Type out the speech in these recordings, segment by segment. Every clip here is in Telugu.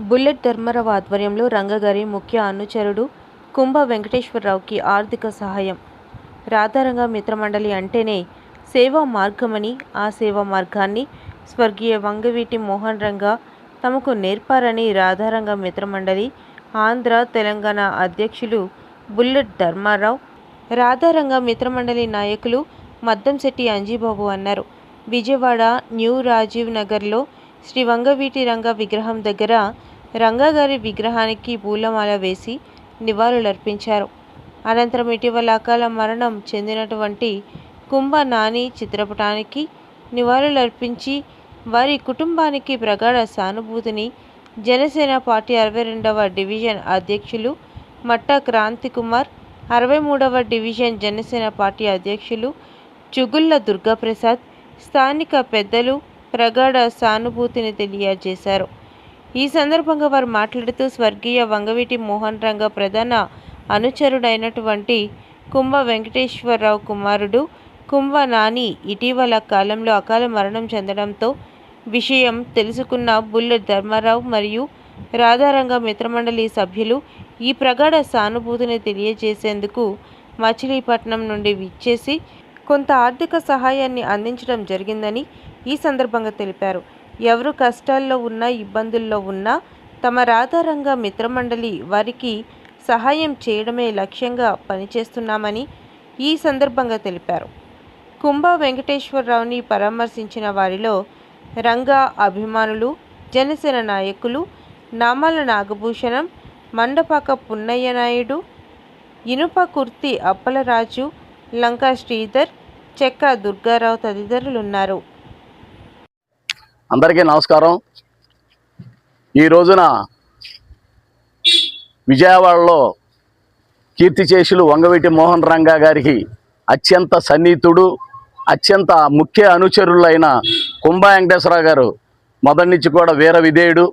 బుల్లెట్ ధర్మరావు ఆధ్వర్యంలో రంగగారి ముఖ్య అనుచరుడు కుంభ వెంకటేశ్వరరావుకి ఆర్థిక సహాయం. రాధారంగ మిత్రమండలి అంటేనే సేవా మార్గమని ఆ సేవా మార్గాన్ని స్వర్గీయ వంగవీటి మోహన్ రంగ తమకు నేర్పారని రాధారంగ మిత్రమండలి ఆంధ్ర తెలంగాణ అధ్యక్షులు బుల్లెట్ ధర్మారావు రాధారంగ మిత్రమండలి నాయకులు మద్దంశెట్టి అంజీబాబు అన్నారు. విజయవాడ న్యూ రాజీవ్ నగర్లో శ్రీ వంగవీటి రంగ విగ్రహం దగ్గర రంగగారి విగ్రహానికి పూలమాల వేసి నివాళులర్పించారు. అనంతరం ఇటీవల అకాల మరణం చెందినటువంటి కుంభ నాని చిత్రపటానికి నివాళులర్పించి వారి కుటుంబానికి ప్రగాఢ సానుభూతిని జనసేన పార్టీ అరవై రెండవ డివిజన్ అధ్యక్షులు మట్టా క్రాంతి కుమార్ అరవై మూడవ డివిజన్ జనసేన పార్టీ అధ్యక్షులు చుగుళ్ళ దుర్గాప్రసాద్ స్థానిక పెద్దలు ప్రగాఢ సానుభూతిని తెలియజేశారు. ఈ సందర్భంగా వారు మాట్లాడుతూ స్వర్గీయ వంగవీటి మోహన్ రంగ ప్రధాన అనుచరుడైనటువంటి కుంభ వెంకటేశ్వరరావు కుమారుడు కుంభ నాని ఇటీవల కాలంలో అకాల మరణం చెందడంతో విషయం తెలుసుకున్న బుల్లెట్ ధర్మారావు మరియు రాధారంగ మిత్రమండలి సభ్యులు ఈ ప్రగాఢ సానుభూతిని తెలియజేసేందుకు మచిలీపట్నం నుండి విచ్చేసి కొంత ఆర్థిక సహాయాన్ని అందించడం జరిగిందని ఈ సందర్భంగా తెలిపారు. ఎవరు కష్టాల్లో ఉన్నా ఇబ్బందుల్లో ఉన్నా తమ రాధారంగ మిత్రమండలి వారికి సహాయం చేయడమే లక్ష్యంగా పనిచేస్తున్నామని ఈ సందర్భంగా తెలిపారు. కుంభ వెంకటేశ్వరరావుని పరామర్శించిన వారిలో రంగా అభిమానులు జనసేన నాయకులు నామాల నాగభూషణం మండపాక పున్నయ్య నాయుడు ఇనుప కుర్తి అప్పలరాజు లంకా శ్రీధర్ చెక్క దుర్గారావు తదితరులున్నారు. అందరికీ నమస్కారం. ఈ రోజున విజయవాడలో కీర్తిశేషులు వంగవీటి మోహన్ రంగా గారికి అత్యంత సన్నిహితుడు అత్యంత ముఖ్య అనుచరులైన కుంభ వెంకటేశ్వరరావు గారు మొదటి నుంచి కూడా వీర విధేయుడు.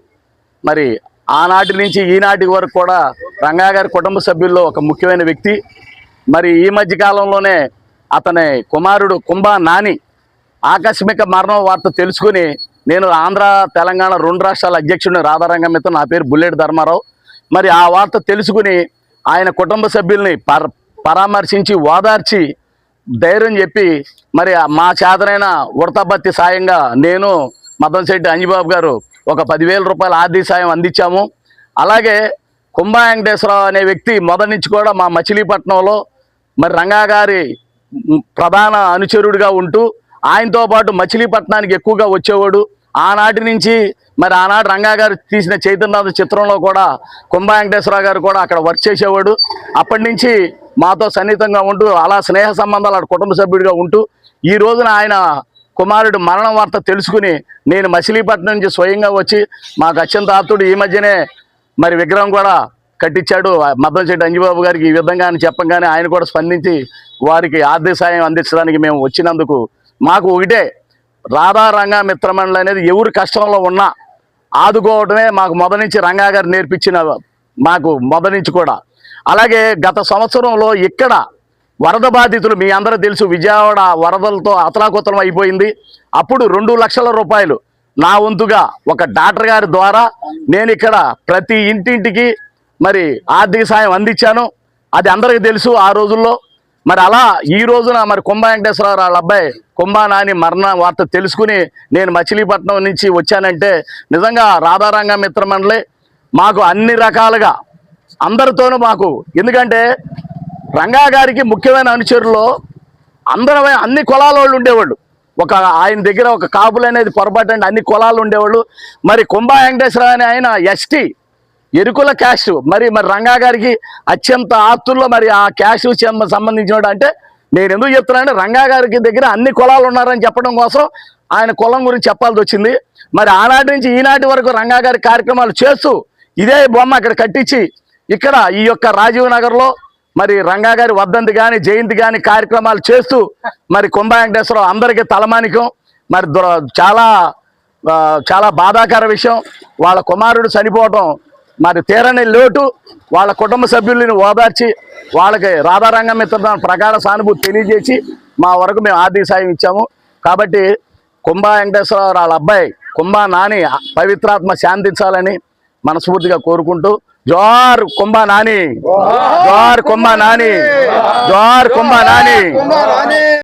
మరి ఆనాటి నుంచి ఈనాటి వరకు కూడా రంగా గారి కుటుంబ సభ్యుల్లో ఒక ముఖ్యమైన వ్యక్తి. మరి ఈ మధ్య కాలంలోనే అతని కుమారుడు కుంభ నాని ఆకస్మిక మరణం వార్త తెలుసుకుని నేను ఆంధ్ర తెలంగాణ రెండు రాష్ట్రాల అధ్యక్షుడిని రాధారంగం మిత్రం నా పేరు బుల్లెట్ ధర్మారావు. మరి ఆ వార్త తెలుసుకుని ఆయన కుటుంబ సభ్యుల్ని పరామర్శించి ఓదార్చి ధైర్యం చెప్పి మరి మా చేతనైన ఉడతబత్తి సాయంగా నేను మదన్శెట్టి అంజిబాబు గారు ఒక పదివేల రూపాయల ఆర్థిక సాయం అందించాము. అలాగే కుంభా వెంకటేశ్వరరావు అనే వ్యక్తి మొదటి నుంచి కూడా మా మచిలీపట్నంలో మరి రంగా గారి ప్రధాన అనుచరుడిగా ఉంటూ ఆయనతో పాటు మచిలీపట్నానికి ఎక్కువగా వచ్చేవాడు. ఆనాటి నుంచి మరి ఆనాడు రంగా గారు తీసిన చైతన్యనాథ చిత్రంలో కూడా కుంభ వెంకటేశ్వరరావు గారు కూడా అక్కడ వర్క్ చేసేవాడు. అప్పటి నుంచి మాతో సన్నిహితంగా ఉంటూ అలా స్నేహ సంబంధాలు ఆడ కుటుంబ సభ్యుడిగా ఉంటూ ఈ రోజున ఆయన కుమారుడు మరణం వార్త తెలుసుకుని నేను మచిలీపట్నం నుంచి స్వయంగా వచ్చి మాకు అత్యంత ఆప్తుడు. ఈ మధ్యనే మరి విగ్రహం కూడా కట్టించాడు మద్దచెట్టి అంజిబాబు గారికి ఈ విధంగా అని చెప్పంగానే ఆయన కూడా స్పందించి వారికి ఆర్థిక సాయం అందించడానికి మేము వచ్చినందుకు మాకు ఒకటే రాధారంగా మిత్రమండలి అనేది ఎవరు కష్టంలో ఉన్నా ఆదుకోవడమే మాకు మొదటి నుంచి రంగా గారు నేర్పించిన మాకు మొదటి నుంచి కూడా. అలాగే గత సంవత్సరంలో ఇక్కడ వరద బాధితులు మీ అందరూ తెలుసు విజయవాడ వరదలతో అతలాకుతలం అయిపోయింది. అప్పుడు రెండు లక్షల రూపాయలు నా వంతుగా ఒక డాక్టర్ గారి ద్వారా నేను ఇక్కడ ప్రతి ఇంటింటికి మరి ఆర్థిక సాయం అందించాను. అది అందరికీ తెలుసు ఆ రోజుల్లో. మరి అలా ఈ రోజున మరి కుంభ వెంకటేశ్వరరావు వాళ్ళ అబ్బాయి కుంభ నాని మరణ వార్త తెలుసుకుని నేను మచిలీపట్నం నుంచి వచ్చానంటే నిజంగా రాధారంగ మిత్రమండలి మాకు అన్ని రకాలుగా అందరితోనూ మాకు ఎందుకంటే రంగా గారికి ముఖ్యమైన అనుచరుల్లో అందరూ అన్ని కులాల వాళ్ళు ఉండేవాళ్ళు. ఒక ఆయన దగ్గర ఒక కాపులు అనేది పొరపాటు అండి అన్ని కులాలు ఉండేవాళ్ళు. మరి కుంభ వెంకటేశ్వర అని ఆయన ఎస్టీ ఎరుకుల క్యాష్ మరి మరి రంగా గారికి అత్యంత ఆస్తుల్లో మరి ఆ క్యాష్ సంబంధించినోడు అంటే నేను ఎందుకు చెప్తున్నానంటే రంగా గారికి దగ్గర అన్ని కులాలు ఉన్నారని చెప్పడం కోసం ఆయన కులం గురించి చెప్పాల్సి వచ్చింది. మరి ఆనాటి నుంచి ఈనాటి వరకు రంగా గారి కార్యక్రమాలు చేస్తూ ఇదే బొమ్మ అక్కడ కట్టించి ఇక్కడ ఈ యొక్క రాజీవ్ నగర్లో మరి రంగా గారి కానీ జయంతి కానీ కార్యక్రమాలు చేస్తూ మరి కుంభ వెంకటేశ్వరరావు అందరికీ తలమానికం. మరి దుర- చాలా చాలా బాధాకర విషయం. వాళ్ళ కుమారుడు చనిపోవటం మరి తీరని లోటు వాళ్ళ కుటుంబ సభ్యులను ఓదార్చి వాళ్ళకి రాధారంగం మిత్ర ప్రగాఢ సానుభూతి తెలియజేసి మా వరకు మేము ఆర్థిక సాయం ఇచ్చాము. కాబట్టి కుంభా వెంకటేశ్వరరావు వాళ్ళ అబ్బాయి కుంభా నాని పవిత్రాత్మ శాంతించాలని మనస్ఫూర్తిగా కోరుకుంటూ జోహార్ కుంభ నాని జోహార్ కుంభ నాని జోహార్ కుంభ నాని.